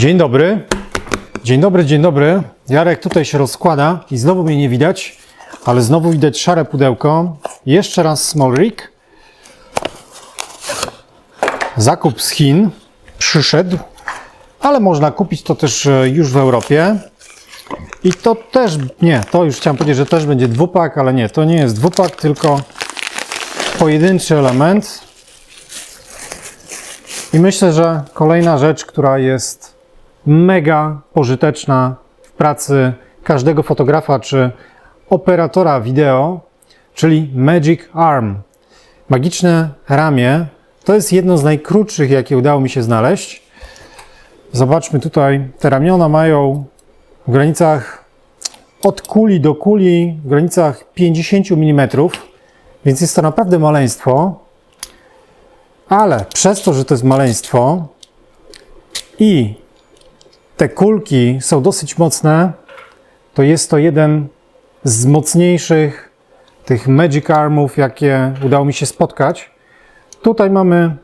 Dzień dobry. Dzień dobry, dzień dobry. Jarek tutaj się rozkłada i znowu mnie nie widać, ale znowu widać szare pudełko. Jeszcze raz Small Rig. Zakup z Chin przyszedł, ale można kupić to też e, już w Europie. I to też, nie, to już chciałem powiedzieć, że też będzie dwupak, ale nie, to nie jest dwupak, tylko pojedynczy element. I myślę, że kolejna rzecz, która jest mega pożyteczna w pracy każdego fotografa czy operatora wideo, czyli Magic Arm. Magiczne ramię to jest jedno z najkrótszych, jakie udało mi się znaleźć. Zobaczmy tutaj, te ramiona mają w granicach od kuli do kuli, w granicach 50 mm, więc jest to naprawdę maleństwo. Ale przez to, że to jest maleństwo i te kulki są dosyć mocne, to jest to jeden z mocniejszych tych Magic Armów, jakie udało mi się spotkać. Tutaj mamy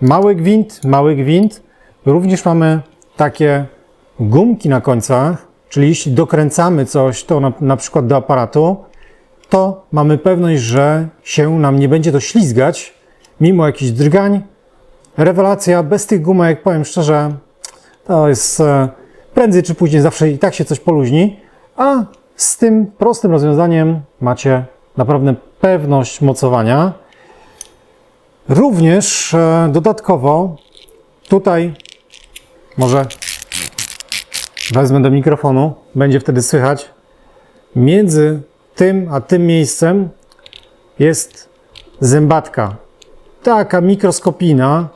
mały gwint, mały gwint. Również mamy takie gumki na końcach, czyli jeśli dokręcamy coś, to na, na przykład do aparatu, to mamy pewność, że się nam nie będzie to ślizgać, mimo jakichś drgań. Rewelacja, bez tych gumek, powiem szczerze, to jest e, prędzej czy później zawsze i tak się coś poluźni, a z tym prostym rozwiązaniem macie naprawdę pewność mocowania. Również e, dodatkowo tutaj może wezmę do mikrofonu, będzie wtedy słychać. Między tym a tym miejscem jest zębatka. Taka mikroskopijna,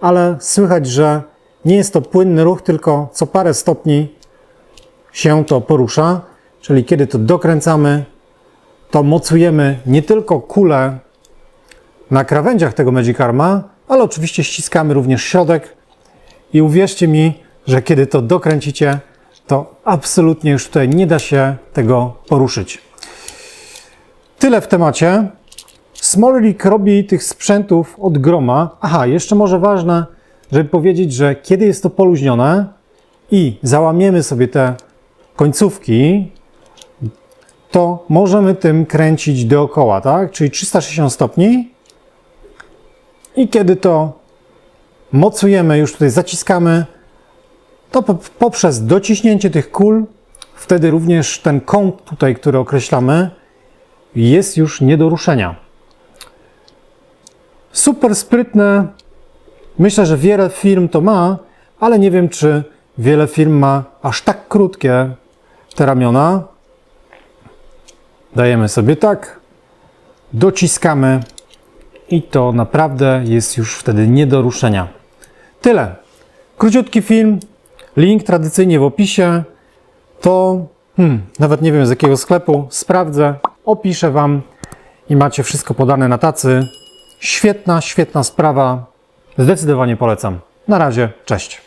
ale słychać, że nie jest to płynny ruch, tylko co parę stopni się to porusza. Czyli kiedy to dokręcamy, to mocujemy nie tylko kulę na krawędziach tego Magic Arma, ale oczywiście ściskamy również środek i uwierzcie mi, że kiedy to dokręcicie, to absolutnie już tutaj nie da się tego poruszyć. Tyle w temacie. Smolrik robi tych sprzętów od groma. Aha, jeszcze może ważne, żeby powiedzieć, że kiedy jest to poluźnione i załamiemy sobie te końcówki, to możemy tym kręcić dookoła, tak? Czyli 360 stopni. I kiedy to mocujemy, już tutaj zaciskamy, to po- poprzez dociśnięcie tych kul, wtedy również ten kąt tutaj, który określamy, jest już nie do ruszenia. Super sprytne. Myślę, że wiele firm to ma, ale nie wiem, czy wiele firm ma aż tak krótkie te ramiona. Dajemy sobie tak, dociskamy i to naprawdę jest już wtedy nie do ruszenia. Tyle. Króciutki film, link tradycyjnie w opisie. To hmm, nawet nie wiem z jakiego sklepu, sprawdzę, opiszę Wam i macie wszystko podane na tacy. Świetna, świetna sprawa. Zdecydowanie polecam. Na razie, cześć.